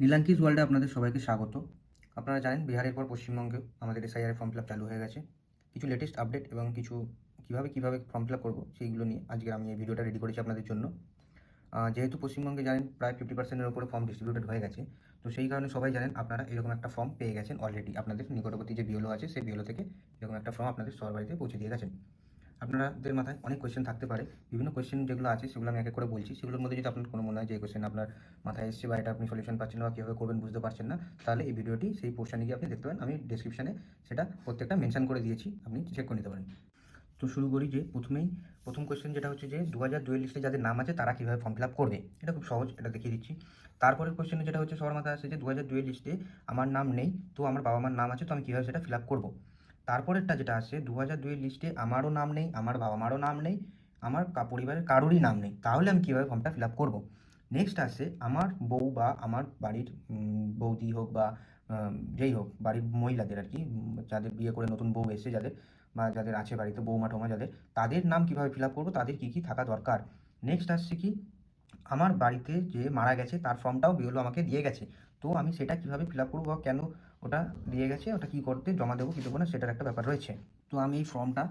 নীলাঙ্কিস ওয়ার্ল্ডে আপনাদের সবাইকে স্বাগত। আপনারা জানেন বিহারের পর পশ্চিমবঙ্গে আমাদের এসআইআর ফর্ম ফিল আপ চালু হয়ে গেছে। কিছু লেটেস্ট আপডেট এবং কিছু কীভাবে কীভাবে ফর্ম ফিল আপ করব সেইগুলো নিয়ে আজকে আমি এই ভিডিওটা রেডি করেছি আপনাদের জন্য। যেহেতু পশ্চিমবঙ্গে জানেন প্রায় ফিফটি পার্সেন্টের উপরে ফর্ম ডিস্ট্রিবিউটেড হয়ে গেছে, তো সেই কারণে সবাই জানেন আপনারা এরকম একটা ফর্ম পেয়ে গেছেন অলরেডি আপনাদের নিকটবর্তী যে বিওলো আছে, সেই বিওলো থেকে এরকম একটা ফর্ম আপনাদের সবার বাড়িতে পৌঁছে দিয়ে গেছেন। আপনাদের মাথায় অনেক কোয়েশ্চেন থাকতে পারে। বিভিন্ন কোয়েশ্চেন যেগুলো আছে, সেগুলো আমি এক করে বলছি। সেগুলোর মধ্যে যদি আপনার কোনো মনে হয় যে কোয়েশ্চেন আপনার মাথায় এসছে বা এটা আপনি সলিউশন পাচ্ছেন না বা কীভাবে করবেন বুঝতে পারছেন না, তাহলে এই ভিডিওটি, সেই পোর্শনে গিয়ে আপনি দেখতে পারেন। আমি ডিসক্রিপশানে সেটা প্রত্যেকটা মেনশন করে দিয়েছি, আপনি চেক করে নিতে পারেন। তো শুরু করি যে প্রথমেই, প্রথম কোয়েশ্চেন যেটা হচ্ছে যে দু হাজার দুই লিস্টে যাদের নাম আছে, তারা কীভাবে ফর্ম ফিল আপ করবে? এটা খুব সহজ, এটা দেখিয়ে দিচ্ছি। তারপরের কোয়েশ্চেনে যেটা হচ্ছে, সবার মাথায় আসে যে দু হাজার দুই লিস্টে আমার নাম নেই, তো আমার বাবা মার নাম আছে, তো আমি কীভাবে সেটা ফিল আপ করব? তারপরেরটা যেটা আছে দু হাজার দুইয়ের লিস্টে আমারও নাম নেই, আমার বাবা মারও নাম নেই, আমার পরিবারের কারোরই নাম নেই। তাহলে আমি কীভাবে ফর্মটা ফিল আপ করব? নেক্সট আসে আমার বউ বা আমার বাড়ির বৌদি হোক বা যেই হোক, বাড়ির মহিলাদের আর কি, যাদের বিয়ে করে নতুন বউ এসে যাদের বা যাদের আছে বাড়িতে বৌমা টোমা যাদের, তাদের নাম কীভাবে ফিল আপ করব, তাদের কী কী থাকা দরকার? নেক্সট আসছে কি, আমার বাড়িতে যে মারা গেছে, তার ফর্মটাও বিওলো আমাকে দিয়ে গেছে। তো আমি সেটা কীভাবে ফিল আপ করব বা কেন ওটা দিয়ে গেছে, ওটা কী করতে, জমা দেবো কী দেবো না, সেটার একটা ব্যাপার রয়েছে। তো আমি এই ফর্মটা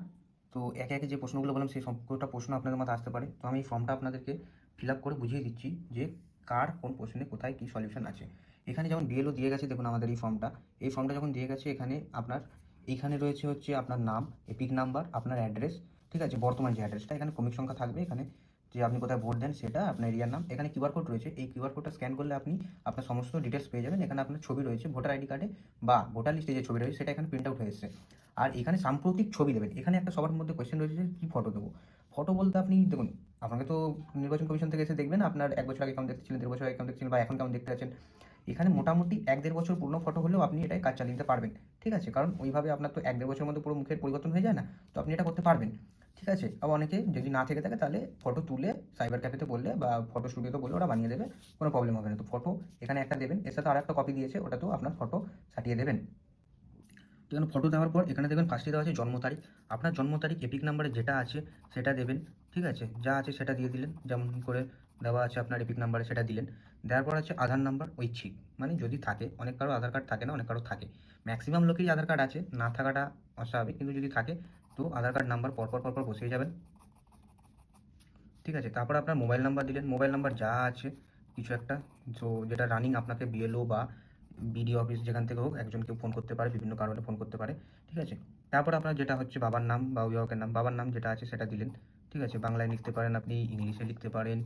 তো একে একে যে প্রশ্নগুলো বললাম, সেই সবকটা প্রশ্ন আপনাদের মাথায় আসতে পারে। তো আমি এই ফর্মটা আপনাদেরকে ফিল আপ করে বুঝিয়ে দিচ্ছি যে কার কোন প্রশ্নে কোথায় কী সলিউশন আছে। এখানে যেমন বিএলও দিয়ে গেছে, দেখুন আমাদের এই ফর্মটা এই ফর্মটা যখন দিয়ে গেছে, এখানে আপনার, এইখানে রয়েছে হচ্ছে আপনার নাম, এপিক নাম্বার, আপনার অ্যাড্রেস ঠিক আছে? বর্তমান যে অ্যাড্রেসটা এখানে ক্রমিক সংখ্যা থাকবে, এখানে যে আপনি কোথায় ভোট দেন সেটা আপনার এরিয়ার নাম। এখানে কিউআর কোড রয়েছে। এই কিউআর কোডটা স্ক্যান করলে আপনি আপনার সমস্ত ডিটেলস পেয়ে যাবেন। এখানে আপনার ছবি রয়েছে ভোটার আইডি কার্ডে বা ভোটার লিস্টে যে ছবি রয়েছে সেটা এখানে প্রিন্ট আউট হয়ে এসেছে। আর এখানে সাম্প্রতিক ছবি দেবেন। এখানে একটা সবার মধ্যে কোয়েশ্চেন রয়েছে যে কী ফটো দেবো? ফটো বলতে আপনি দেখুন, আপনাকে তো নির্বাচন কমিশন থেকে এসে দেখবেন, আপনার এক বছর আগে কেমন দেখতেছিলেন, দেড় বছর আগে কেমন দেখছিলেন বা এখন কেমন দেখতে আছেন। এখানে মোটামুটি এক দেড় বছর পুরনো ফটো হলেও আপনি এটাই কাজ চালিয়ে নিতে পারবেন। ঠিক আছে? কারণ ওইভাবে আপনার তো এক দেড় বছরের মধ্যে পুরো মুখের পরিবর্তন হয়ে যায় না। তো আপনি এটা করতে পারবেন। ঠিক আছে? আবার অনেকে যদি না থেকে থাকে, তাহলে ফটো তুলে সাইবার ক্যাফেতে বললে বা ফটো স্টুডিওতে বললে ওরা বানিয়ে দেবে, কোনো প্রবলেম হবে না। তো ফটো এখানে একটা দেবেন, এর সাথে আর একটা কপি দিয়েছে, ওটাতেও আপনার ফটো সাটিয়ে দেবেন। তো এখানে ফটো দেওয়ার পর এখানে দেখবেন ফার্স্টে দেওয়া আছে জন্ম তারিখ। আপনার জন্ম তারিখ এপিক নাম্বারে যেটা আছে, সেটা দেবেন, ঠিক আছে? যা আছে সেটা দিয়ে দিলেন, যেমন করে দেওয়া আছে আপনার এপিক নাম্বারে সেটা দিলেন। দেওয়ার পর আছে আধার নাম্বার ঐচ্ছিক। মানে যদি থাকে, অনেক কারও আধার কার্ড থাকে না, অনেক কারও থাকে। ম্যাক্সিমাম লোকেরই আধার কার্ড আছে, না থাকাটা অস্বাভাবিক, কিন্তু যদি থাকে তো আধার কার্ড নাম্বার পরপর পরপর বসিয়ে যাবেন। ঠিক আছে, তারপর আপনার মোবাইল নাম্বার দিলেন। মোবাইল নাম্বার যা আছে, কিছু একটা, তো যেটা রানিং আপনাকে বিএলও বা বিডিও অফিস যেখান থেকে হোক একজনকে ফোন করতে পারে, বিভিন্ন কারণে ফোন করতে পারে। ঠিক আছে, তারপর আপনার যেটা হচ্ছে বাবার নাম বা অভিভাবকের নাম, বাবার নাম যেটা আছে সেটা দিলেন। ঠিক আছে, বাংলায় লিখতে পারেন আপনি, ইংলিশে লিখতে পারেন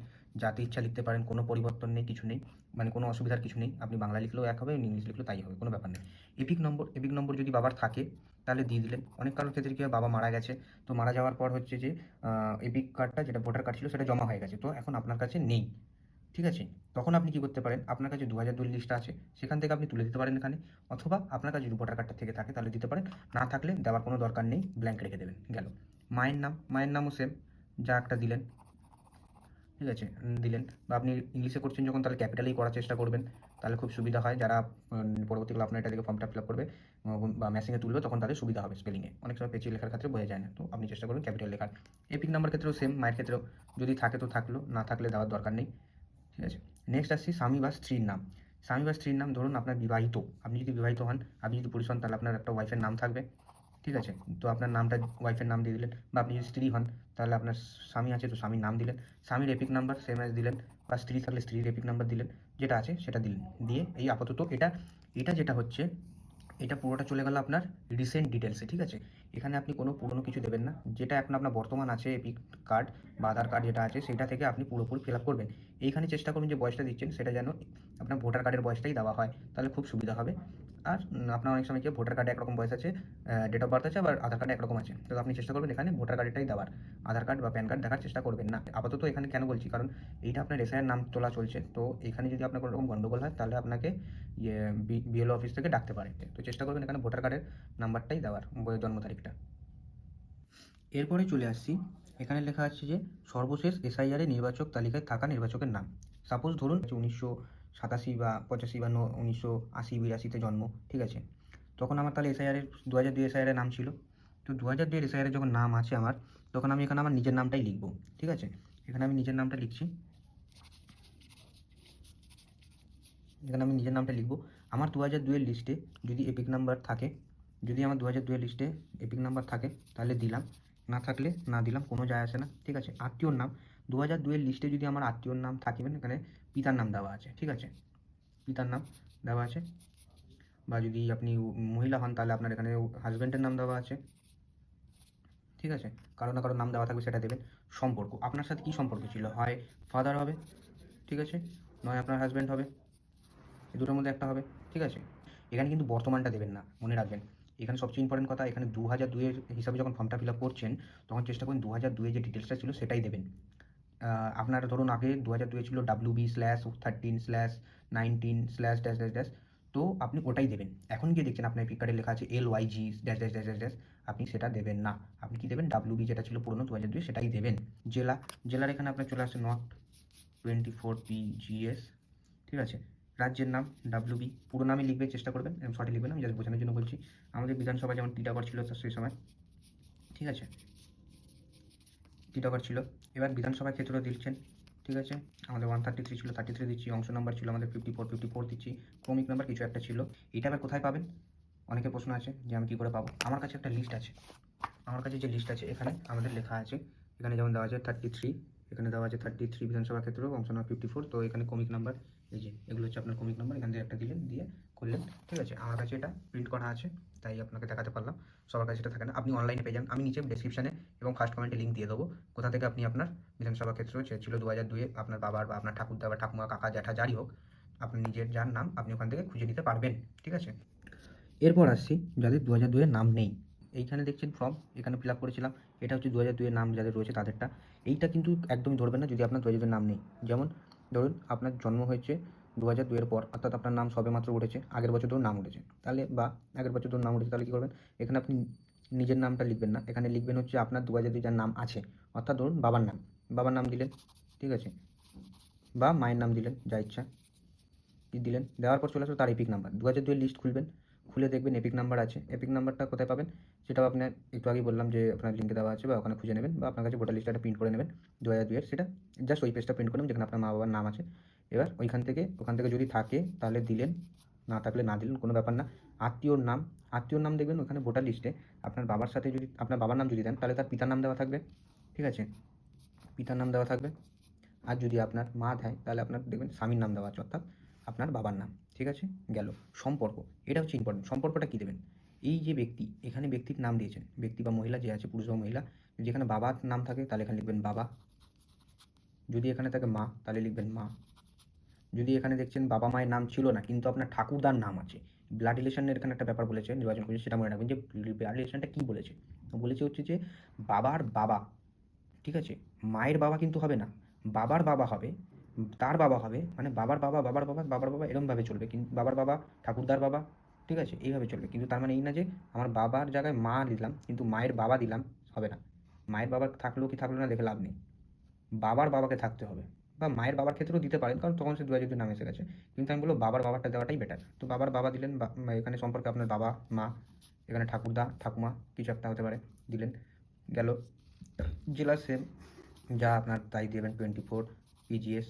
জাতি ইচ্ছা লিখতে পারেন, কোনো পরিবর্তন নেই, কিছু নেই মানে কোনো অসুবিধার কিছু নেই। আপনি বাংলা লিখলেও এক হবে, ইংলিশ লিখলেও তাই হবে, কোনো ব্যাপার নেই। এপিক নম্বর এপিক নম্বর যদি বাবার থাকে, তাহলে দিয়ে দিলেন। অনেক কারোর ক্ষেত্রে কি বাবা মারা গেছে, তো মারা যাওয়ার পর হচ্ছে যে এপিক কার্ডটা যেটা ভোটার কার্ড ছিল, সেটা জমা হয়ে গেছে। তো এখন আপনার কাছে নেই, ঠিক আছে? তখন আপনি কি করতে পারেন? আপনার কাছে দু হাজার দুই লিস্ট আছে, সেখান থেকে আপনি তুলে দিতে পারেন এখানে। অথবা আপনার কাছে যদি ভোটার কার্ডটা থেকে থাকে, তাহলে দিতে পারেন। না থাকলে দেওয়ার কোনো দরকার নেই ব্ল্যাঙ্ক রেখে দেবেন, গেল। মায়ের নাম, মায়ের নামও সেম যা একটা দিলেন। ঠিক আছে দিলেন। বা আপনি ইংলিশে করছেন যখন, তাহলে ক্যাপিটালেই করার চেষ্টা করবেন। তাহলে খুব সুবিধা হয়। যারা পরবর্তীকালে আপনার এটা থেকে ফর্মটা ফিল আপ করবে বা মেসিংয়ে তুলবে, তখন তাদের সুবিধা হবে স্পেলিংয়ে অনেক সময় পেঁচিয়ে লেখার ক্ষেত্রে বোঝা যায় না। তো আপনি চেষ্টা করবেন ক্যাপিটাল লেখার। এপিক নাম্বার ক্ষেত্রেও সেম মায়ের ক্ষেত্রেও। যদি থাকে তো থাকল, না থাকলে দেওয়ার দরকার নেই। ঠিক আছে? নেক্সট আসছি স্বামী বা স্ত্রীর নাম। স্বামী বা স্ত্রীর নাম ধরুন আপনার বিবাহিত। আপনি যদি বিবাহিত হন, আপনি যদি পুরুষ হন, তাহলে আপনার একটা ওয়াইফের নাম থাকবে। ঠিক আছে? তো আপনার নামটা ওয়াইফের নাম দিয়ে দিলেন। বা আপনি যদি স্ত্রী হন তাহলে আপনার স্বামী আছে তো স্বামীর নাম দিলেন, স্বামীর এপিক নাম্বার সেম অ্যাজ দিলেন, বা স্ত্রী থাকলে স্ত্রীর এপিক নাম্বার দিলেন, যেটা আছে সেটা দিলেন, দিয়ে এই আপাতত এটা এটা যেটা হচ্ছে, এটা পুরোটা চলে গেল আপনার রিসেন্ট ডিটেলসে ঠিক আছে? এখানে আপনি কোনো পুরনো কিছু দেবেন না, যেটা এখন আপনার বর্তমান আছে এপিক কার্ড বা আধার কার্ড যেটা আছে, সেটা থেকে আপনি পুরোপুরি ফিল আপ করবেন। এইখানে চেষ্টা করুন যে বয়সটা দিচ্ছেন, সেটা যেন আপনার ভোটার কার্ডের বয়সটাই দেওয়া হয়, তাহলে খুব সুবিধা হবে। আর আপনার অনেক সময় কি ভোটার কার্ডে একরকম বয়স আছে ডেট অফ বার্থ আছে, আবার আধার কার্ডে একরকম আছে। তো আপনি চেষ্টা করবেন এখানে ভোটার কার্ডটাই দেওয়ার। আধার কার্ড বা প্যান কার্ড দেখার চেষ্টা করবেন না। আপাতত এখানে কেন বলছি? কারণ এইটা আপনার এসআইয়ের নাম তোলা চলছে। তো এখানে যদি আপনার কোনো রকম গন্ডগোল হয়, তাহলে আপনাকে ইয়ে বিএলও অফিস থেকে ডাকতে পারে। তো চেষ্টা করবেন এখানে ভোটার কার্ডের নাম্বারটাই দেওয়ার জন্ম তারিখটা। এরপরে চলে আসছি। এখানে লেখা আছে যে, সর্বশেষ এসআইআর এর নির্বাচক তালিকায় থাকা নির্বাচকের নাম। সাপোজ ধরুন, উনিশশো সাতাশি বা পঁচাশি বা উনিশশো আশি বিরাশিতে জন্ম, ঠিক আছে? তখন আমার তাহলে এসআইআর এর দু হাজার দুই এসআইআর এর নাম ছিল। তো দু হাজার দুই এসআইআর এর যখন নাম আছে আমার, তখন আমি এখানে আমার নিজের নামটাই লিখব, ঠিক আছে? এখানে আমি নিজের নামটা লিখছি। এখানে আমি নিজের নামটা লিখব। আমার দু হাজার দুয়ের লিস্টে যদি এপিক নাম্বার থাকে, যদি আমার দু হাজার দুয়ের লিস্টে এপিক নাম্বার থাকে, তাহলে দিলাম। না থাকলে না দিলাম, কোনো যায় আসে না, ঠিক আছে? আত্মীয়র নাম দু হাজার দুয়ের লিস্টে যদি আমার আত্মীয়র নাম থাকবেন এখানে পিতার নাম দেওয়া আছে, ঠিক আছে? পিতার নাম দেওয়া আছে। বা যদি আপনি মহিলা হন, তাহলে আপনার এখানে হাজব্যান্ডের নাম দেওয়া আছে, ঠিক আছে? কারও না কারও নাম দেওয়া থাকবে, সেটা দেবেন। সম্পর্ক, আপনার সাথে কী সম্পর্ক ছিল? হয় ফাদার হবে, ঠিক আছে? নয় আপনার হাজব্যান্ড হবে, এই দুটোর মধ্যে একটা হবে, ঠিক আছে? এখানে কিন্তু বর্তমানটা দেবেন না, মনে রাখবেন। এখানে সবচেয়ে ইম্পর্টেন্ট কথা, এখানে দু হাজার দুইয়ের হিসাবে যখন ফর্মটা ফিল আপ করছেন, তখন চেষ্টা করুন দু হাজার দুয়ে যে ডিটেলসটা ছিল, সেটাই দেবেন। আপনার ধরুন আগে দু হাজার দুয়ে ছিল W B slash thirteen slash nineteen slash dash dash dash তো আপনি ওটাই দেবেন। এখন গিয়ে দেখছেন আপনার পিক কার্ডে লেখা আছে L Y G dash dash dash dash আপনি সেটা দেবেন না। আপনি কি দেবেন? ডাব্লিউ বি যেটা ছিল পুরনো দু হাজার দুই সেটাই দেবেন। জেলা, জেলার এখানে আপনার চলে আসছে north twenty four P GS ঠিক আছে? রাজ্যের নাম ডাব্লিউবি পুরো নামই লিখবে চেষ্টা করবেন সঠিক লিখবেন আমি জাস্ট বোঝানোর জন্য বলছি। আমাদের বিধানসভা যেমন টিটাগড় ছিল সেই সময়, ঠিক আছে? টিটাগড় ছিল। এবার বিধানসভা ক্ষেত্র দিচ্ছেন, ঠিক আছে? আমাদের ওয়ান থার্টি থ্রি ছিল থার্টি থ্রি দিচ্ছি, অংশ নাম্বার ছিল, আমাদের ফিফটি ফোর ফিফটি ফোর দিচ্ছি, ক্রমিক নাম্বার কিছু একটা ছিল। এটা আবার কোথায় পাবেন? অনেকে প্রশ্ন আছে যে আমি কী করে পাবো? আমার কাছে একটা লিস্ট আছে। আমার কাছে যে লিস্ট আছে, এখানে আমাদের লেখা আছে। এখানে যেমন দেওয়া আছে থার্টি থ্রি এখানে দেওয়া আছে থার্টি থ্রি বিধানসভা ক্ষেত্র, অংশ নাম্বার ফিফটি ফোর তো এখানে কমিক নাম্বার এই যে এগুলো হচ্ছে আপনার কমিক নাম্বার এখান থেকে একটা দিলেন, দিয়ে করলেন, ঠিক আছে? আমার কাছে এটা প্রিন্ট করা আছে। তাই আপনাকে দেখাতে পারলাম। সবার কাছে সেটা থাকে না। আপনি অনলাইনে পেয়ে যান। আমি নিচে ডেসক্রিপশনে এবং ফার্স্ট কমেন্টে লিঙ্ক দিয়ে দেবো। কোথা থেকে আপনি আপনার বিধানসভা ক্ষেত্র ছিল দু হাজার দুয়ে আপনার বাবার বা আপনার ঠাকুরদা বা ঠাকুমা, কাকা, জ্যাঠা, যারই হোক, আপনি নিজের যার নাম আপনি ওখান থেকে খুঁজে নিতে পারবেন। ঠিক আছে? এরপর আসছি যাদের দু হাজার দুয়ের নাম নেই। এইখানে দেখছেন ফর্ম এখানে ফিল আপ করেছিলাম। এটা হচ্ছে দু হাজার দুয়ের নাম যাদের রয়েছে তাদেরটা। এইটা কিন্তু একদমই ধরবেন না যদি আপনার দু হাজার নাম নেই। যেমন ধরুন, আপনার জন্ম হয়েছে দু হাজার দুয়ের পর, অর্থাৎ আপনার নাম সবে মাত্র উঠেছে, আগের বছর ধরুন নাম উঠেছে। তাহলে বা আগের বছর ধরুন নাম উঠেছে, তাহলে কী করবেন? এখানে আপনি নিজের নামটা লিখবেন না, এখানে লিখবেন হচ্ছে আপনার দু হাজার দুই যার নাম আছে। অর্থাৎ ধরুন বাবার নাম বাবার নাম দিলেন, ঠিক আছে? বা মায়ের নাম দিলেন, যা ইচ্ছা দিলেন, দেওয়ার পর চলে আসবে তার এপিক নাম্বার দু হাজার দুয়ের লিস্ট খুলবেন, খুলে দেখবেন এপিক নাম্বার আছে। এপিক নাম্বারটা কোথায় পাবেন? সেটাও আপনার একটু আগেই বললাম যে আপনার লিঙ্কে দেওয়া আছে বা ওখানে খুঁজে নেবেন বা আপনার কাছে ভোটার লিস্টটা প্রিন্ট করে নেবেন দু হাজার দুয়ের সেটা জাস্ট ওই পেজটা প্রিন্ট করুন যেখানে আপনার মা বাবার নাম আছে। এবার ওইখান থেকে, ওখান থেকে যদি থাকে, তাহলে দিলেন। না থাকলে না দিলেন, কোনো ব্যাপার না। আত্মীয়র নাম আত্মীয়র নাম দেখবেন ওখানে ভোটার লিস্টে আপনার বাবার সাথে যদি, আপনার বাবার নাম যদি দেন, তাহলে তার পিতার নাম দেওয়া থাকবে। ঠিক আছে? পিতার নাম দেওয়া থাকবে। আর যদি আপনার মা দেয়, তাহলে আপনার দেখবেন স্বামীর নাম দেওয়া আছে, অর্থাৎ আপনার বাবার নাম। ঠিক আছে? গেল। সম্পর্ক। এটা হচ্ছে ইম্পর্টেন্ট সম্পর্কটা কী দেবেন? এই যে ব্যক্তি, এখানে ব্যক্তির নাম দিয়েছেন। ব্যক্তি বা মহিলা যে আছে, পুরুষ বা মহিলা যদি এখানে বাবার নাম থাকে, তাহলে এখানে লিখবেন বাবা। যদি এখানে থাকে মা, তাহলে লিখবেন মা। যদি এখানে দেখছেন বাবা মায়ের নাম ছিল না, কিন্তু আপনার ঠাকুরদার নাম আছে ব্লাড রিলেশনের এখানে একটা ব্যাপার বলেছে, নির্বাচন কমিশন সেটা মনে রাখবেন যে ব্লাড রিলেশনটা কী বলেছে? বলেছে হচ্ছে যে বাবার বাবা, ঠিক আছে? মায়ের বাবা কিন্তু হবে না, বাবার বাবা হবে, তার বাবা হবে মানে বাবার বাবা বাবার বাবা বাবার বাবা এরমভাবে চলবে কিন্তু বাবার বাবা, ঠাকুরদার বাবা, ঠিক আছে? এইভাবে চলবে, কিন্তু তার মানে এই না যে আমার বাবার জায়গায় মা দিলাম, কিন্তু মায়ের বাবা দিলাম, হবে না। মায়ের বাবা থাকলেও কি থাকল না দেখে লাভ নেই। বাবার বাবাকে থাকতে হবে। বা মায়ের বাবার ক্ষেত্রেও দিতে পারেন, কারণ তখন সে দু হাজার নাম এসে গেছে। কিন্তু আমি বলব, বাবার বাবাটা দেওয়াটাই বেটার তো বাবার বাবা দিলেন, বা এখানে সম্পর্কে আপনার বাবা, মা, এখানে ঠাকুরদা, ঠাকুমা, কিছু একটা হতে পারে, দিলেন, গেল। জেলা সেম যা আপনার তাই দেবেন টোয়েন্টি ফোর পিজিএস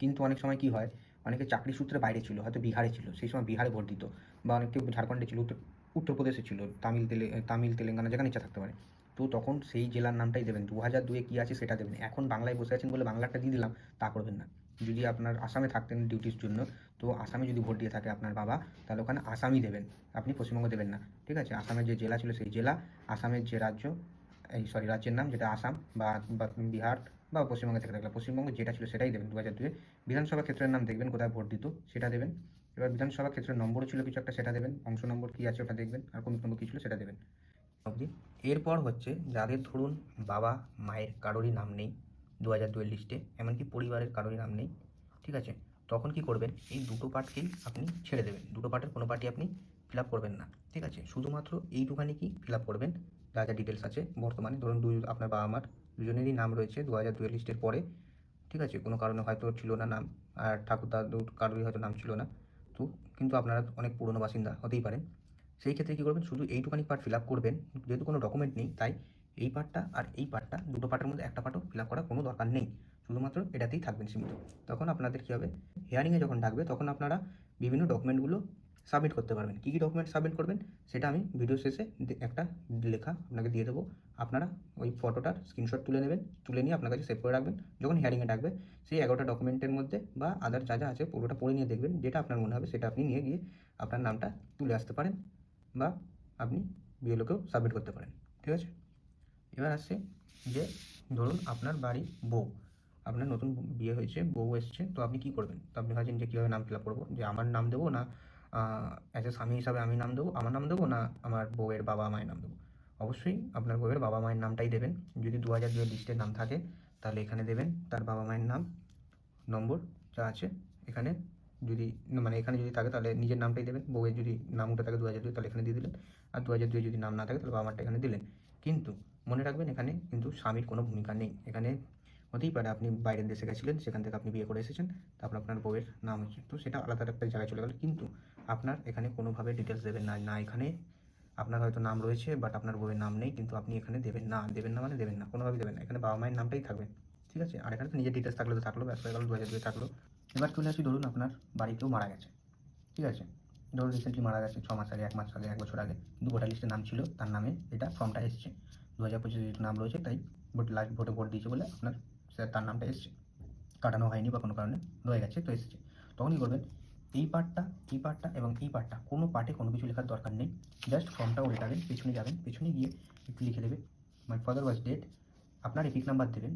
কিন্তু অনেক সময় কি হয়, অনেকে চাকরি সূত্রে বাইরে ছিল, হয়তো বিহারে ছিল, সেই সময় বিহারে ভোট দিত, বা অনেকে ঝাড়খণ্ডে ছিল, উত্তর, উত্তরপ্রদেশে ছিল, তামিল তেলে, তামিল, তেলেঙ্গানা, যেখানে ইচ্ছা থাকতে পারে। তো তখন সেই জেলার নামটাই দেবেন। দু হাজার দুয়ে কী আছে সেটা দেবেন। এখন বাংলায় বসে আছেন বলে বাংলাটা দিয়ে দিলাম, তা করবেন না। যদি আপনার আসামে থাকতেন ডিউটির জন্য, তো আসামে যদি ভোট দিয়ে থাকে আপনার বাবা, তাহলে ওখানে আসামই দেবেন। আপনি পশ্চিমবঙ্গ দেবেন না, ঠিক আছে? আসামের যে জেলা ছিল সেই জেলা, আসামের যে রাজ্য, এই সরি রাজ্যের নাম যেটা আসাম বা বিহার বা পশ্চিমবঙ্গে থেকে থাকলে, পশ্চিমবঙ্গে যেটা ছিল সেটাই দেবেন দু হাজার দুয়ে। বিধানসভা ক্ষেত্রের নাম দেখবেন, কোথায় ভোট দিত, সেটা দেবেন। এবার বিধানসভা ক্ষেত্রের নম্বরও ছিল কিছু একটা, সেটা দেবেন। অংশ নম্বর কী আছে ওটা দেখবেন, আর কোন নম্বর কী ছিল সেটা দেবেন। অবধি। এরপর হচ্ছে যাদের ধরুন বাবা মায়ের কারোরই নাম নেই দু হাজার দুয়ের লিস্টে এমনকি পরিবারের কারোরই নাম নেই, ঠিক আছে? তখন কি করবেন? এই দুটো পার্টকেই আপনি ছেড়ে দেবেন। দুটো পার্টের কোনো পার্টি আপনি ফিল আপ করবেন না, ঠিক আছে? শুধুমাত্র এইটুখানি কি ফিল আপ করবেন? যা যা ডিটেলস আছে। বর্তমানে ধরুন দুই, আপনার বাবা মার দুজনেরই নাম রয়েছে দু হাজার দুয়ের লিস্টের পরে, ঠিক আছে? কোনো কারণে হয়তো ছিল না নাম, আর ঠাকুর দাদু কারোরই হয়তো নাম ছিল না। তো কিন্তু আপনারা অনেক পুরনো বাসিন্দা হতেই পারেন। সেই ক্ষেত্রে কী করবেন? শুধু এইটুখানি পার্ট ফিল আপ করবেন। যেহেতু কোনো ডকুমেন্ট নেই, তাই এই পার্টটা আর এই পার্টটা দুটো পার্টের মধ্যে একটা পার্টও ফিল আপ করার কোনো দরকার নেই। শুধুমাত্র এটাতেই থাকবেন সীমিত। তখন আপনাদের কী হবে? হিয়ারিংয়ে যখন ডাকবে, তখন আপনারা বিভিন্ন ডকুমেন্টগুলো সাবমিট করতে পারবেন। কী কী ডকুমেন্ট সাবমিট করবেন, সেটা আমি ভিডিও শেষে একটা লেখা আপনাকে দিয়ে দেবো। আপনারা ওই ফটোটার স্ক্রিনশট তুলে নেবেন, তুলে নিয়ে আপনার কাছে সেভ করে রাখবেন। যখন হিয়ারিংয়ে ডাকবে, সেই এগারোটা ডকুমেন্টের মধ্যে বা আদার যা যা আছে, পুরোটা পড়ে নিয়ে দেখবেন। যেটা আপনার মনে হবে, সেটা আপনি নিয়ে গিয়ে আপনার নামটা তুলে আসতে পারেন। বা আপনি বিএলওকেও সাবমিট করতে পারেন, ঠিক আছে? এবার আসছে যে ধরুন আপনার বাড়ি বউ, আপনার নতুন বিয়ে হয়েছে, বউ এসছে, তো আপনি কী করবেন? তো আপনি ভাবছেন যে কীভাবে নাম ফিল আপ করব? যে আমার নাম দেবো না অ্যাজ এ স্বামী হিসাবে আমি নাম দেবো, আমার নাম দেবো না আমার বউয়ের বাবা মায়ের নাম দেবো? অবশ্যই আপনার বউয়ের বাবা মায়ের নামটাই দেবেন। যদি দু হাজার দুয়ের লিস্টের নাম থাকে, তাহলে এখানে দেবেন, তার বাবা মায়ের নাম, নম্বর যা আছে এখানে যদি মানে এখানে যদি থাকে তাহলে নিজের নামটাই দেবেন, বউয়ের যদি নাম উঠে থাকে দু হাজার দুই, তাহলে এখানে দিয়ে দিলেন। আর দু হাজার দুই যদি নাম না থাকে তাহলে বাবা মারটা এখানে দিলেন। কিন্তু মনে রাখবেন এখানে কিন্তু স্বামীর কোনো ভূমিকা নেই। এখানে হতেই পারে আপনি বাইরের দেশে গেছিলেন, সেখান থেকে আপনি বিয়ে করে এসেছেন, তারপর আপনার বউয়ের নাম হচ্ছে তো সেটা আলাদা একটা জায়গায় চলে গেল। কিন্তু আপনার এখানে কোনোভাবে ডিটেলস দেবেন না। না এখানে আপনার হয়তো নাম রয়েছে বাট আপনার বউয়ের নাম নেই, কিন্তু আপনি এখানে দেবেন না। দেবেন না মানে দেবেন না। কোনোভাবে দেবেন না। এখানে বাবা মায়ের নামটাই থাকবে। ঠিক আছে? আর এখানে নিজের ডিটেলস থাকলে তো থাকল ব্যস্ত গেল দু হাজার দুই থাকল। এবার চলে আসি ধরুন আপনার বাড়ি কেউ মারা গেছে, ঠিক আছে? ধরুন রিসেন্টলি মারা গেছে, ছ মাস আগে, এক মাস আগে, এক বছর আগে কিন্তু ভোটার লিস্টে নাম ছিল, তার নামে এটা ফর্মটা এসছে। দু হাজার পঁচিশে নাম রয়েছে, তাই ভোট লাস্ট ভোটে ভোট দিয়েছে বলে আপনার সে তার নামটা এসছে। কাটানো হয়নি বা কোনো কারণে, রয়ে গেছে, তো এসেছে। তখন কী করবেন? এই পার্টটা এই পার্টটা এবং এই পার্টটা কোনো পার্টে কোনো কিছু লেখার দরকার নেই। জাস্ট ফর্মটা উল্টাবেন পেছনে যাবেন, পেছনে গিয়ে একটু লিখে দেবে। মাই ফাদার ওয়াজ ডেট আপনার এপিক নাম্বার দেবেন,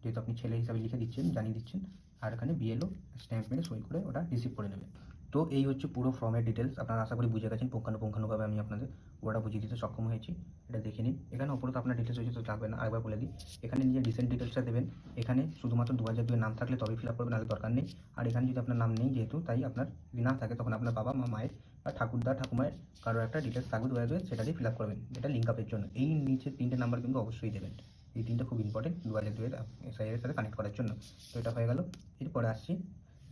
যেহেতু আপনি ছেলে হিসাবে লিখে দিচ্ছেন, জানিয়ে দিচ্ছেন। আর এখানে বিএলও স্ট্যাম্প মেরে সই করে ওটা রিসিভ করে নেবে। তো এই হচ্ছে পুরো ফর্মের ডিটেলস আপনারা আশা করি বুঝে গেছেন, পুঙ্খানুপুঙ্খানুভাবে আমি আপনাদের ওটা বুঝিয়ে দিতে সক্ষম হয়েছি। এটা দেখে নিন। এখানে ওপরে তো আপনার ডিটেলস হয়েছে তো লাগবে না। আরেকবার বলে দিই, এখানে নিজের রিসেন্ট ডিটেলসটা দেবেন, এখানে শুধুমাত্র দু হাজার নাম থাকলে তবেই ফিল আপ করবেন আর দরকার নেই। আর এখানে যদি আপনার নাম নেই যেহেতু, তাই আপনার যদি না থাকে, তখন আপনার বাবা মা মায়ের বা ঠাকুরদা, ঠাকুমায়ের কারও একটা ডিটেলস থাকবে দু হাজার সেটা দিয়ে ফিল আপ করবেন। এটা লিঙ্ক আপের জন্য। এই নিচে তিনটে নাম্বার কিন্তু অবশ্যই দেবেন। এই তিনটা খুব ইম্পর্টেন্ট দু হাজার দুয়ের এসআইয়ের সাথে কানেক্ট করার জন্য। তো এটা হয়ে গেল। এরপরে আসছি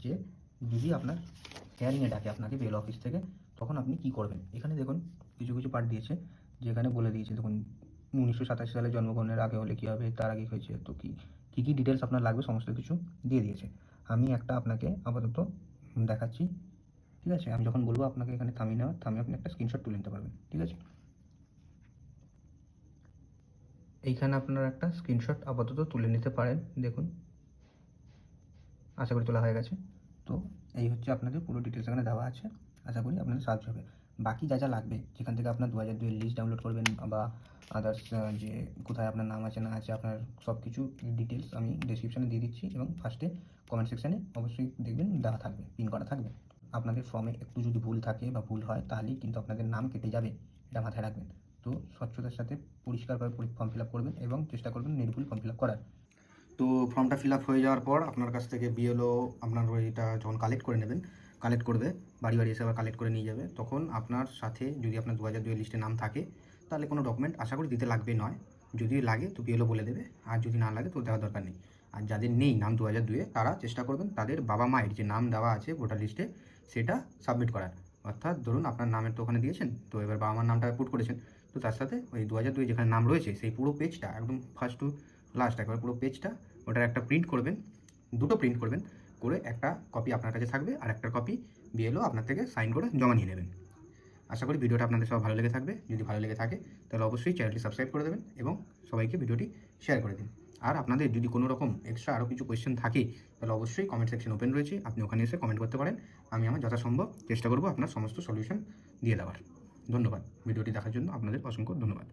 যে যদি আপনার হেয়ারিংয়ে ডাকে আপনাকে বেল অফিস থেকে, তখন আপনি কি করবেন? এখানে দেখুন কিছু কিছু পার্ট দিয়েছে। যেখানে বলে দিয়েছে, দেখুন উনিশশো সাতাশি সালে জন্মগ্রহণের আগে হলে কী হবে, তার আগে হয়েছে, তো কী কী কী ডিটেলস আপনার লাগবে, সমস্ত কিছু দিয়ে দিয়েছে। আমি একটা আপনাকে আপাতত দেখাচ্ছি। ঠিক আছে? আমি যখন বলব, আপনাকে এখানে থামিয়ে নেওয়ার থামিয়ে আপনি একটা স্ক্রিনশট তুলে নিতে পারবেন। ঠিক আছে? এইখানে আপনারা একটা স্ক্রিনশট আপাতত তুলে নিতে পারেন, দেখুন। আশা করি তোলা হয়ে গেছে। তো এই হচ্ছে আপনাদের পুরো ডিটেলস এখানে দেওয়া আছে। আশা করি আপনাদের সাহায্য হবে। বাকি যা যা লাগবে, যেখান থেকে আপনার দু হাজার দুয়ের লিস্ট ডাউনলোড করবেন বা আদার্স যে কোথায় আপনার নাম আছে, না আছে, আপনার সব কিছু ডিটেলস আমি ডিসক্রিপশানে দিয়ে দিচ্ছি এবং ফার্স্টে কমেন্ট সেকশানে অবশ্যই দেখবেন দেওয়া থাকবে পিন করা থাকবে। আপনাদের ফর্মে একটু যদি ভুল থাকে বা ভুল হয়, তাহলেই কিন্তু আপনাদের নাম কেটে যাবে, এটা মাথায় রাখবেন। তো স্বচ্ছতার সাথে পরিষ্কারভাবে ফর্ম ফিল আপ করবেন এবং চেষ্টা করবেন নির্ভুল ফর্ম ফিল আপ করার। তো ফর্মটা ফিল আপ হয়ে যাওয়ার পর আপনার কাছ থেকে বিএলও আপনার ওইটা যখন কালেক্ট করে নেবেন কালেক্ট করবে, বাড়ি বাড়ি এসে আবার কালেক্ট করে নিয়ে যাবে, তখন আপনার সাথে যদি আপনার দু হাজার দুই লিস্টে নাম থাকে, তাহলে কোনো ডকুমেন্ট আশা করি দিতে লাগবে নয়। যদি লাগে তো বিএলও বলে দেবে, আর যদি না লাগে তো দেওয়ার দরকার নেই। আর যাদের নেই নাম দু হাজার দুয়ে তারা চেষ্টা করবেন তাদের বাবা মায়ের যে নাম দেওয়া আছে ভোটার লিস্টে সেটা সাবমিট করার। অর্থাৎ ধরুন আপনার নামের তো ওখানে দিয়েছেন, তো এবার বাবা মার নামটা পুট করেছেন। তো তার সাথে ওই দু হাজার দুই যেখানে নাম রয়েছে, সেই পুরো পেজটা একদম ফার্স্ট টু লাস্ট একবার পুরো পেজটা ওটার একটা প্রিন্ট করবেন, দুটো প্রিন্ট করবেন, করে একটা কপি আপনার কাছে থাকবে আর একটা কপি বিএলও আপনার থেকে সাইন করে জমা নিয়ে নেবেন। আশা করি ভিডিওটা আপনাদের সব ভালো লেগে থাকবে। যদি ভালো লেগে থাকে, তাহলে অবশ্যই চ্যানেলটি সাবস্ক্রাইব করে দেবেন এবং সবাইকে ভিডিওটি শেয়ার করে দিন। আর আপনাদের যদি কোনো রকম এক্সট্রা আরও কিছু কোয়েশ্চেন থাকে, তাহলে অবশ্যই কমেন্ট সেকশন ওপেন রয়েছে। আপনি ওখানে এসে কমেন্ট করতে পারেন। আমি আমার যথাসম্ভব চেষ্টা করব আপনার সমস্ত সলিউশন দিয়ে দেওয়ার। ধন্যবাদ। ভিডিওটি দেখার জন্য আপনাদের অসংখ্য ধন্যবাদ।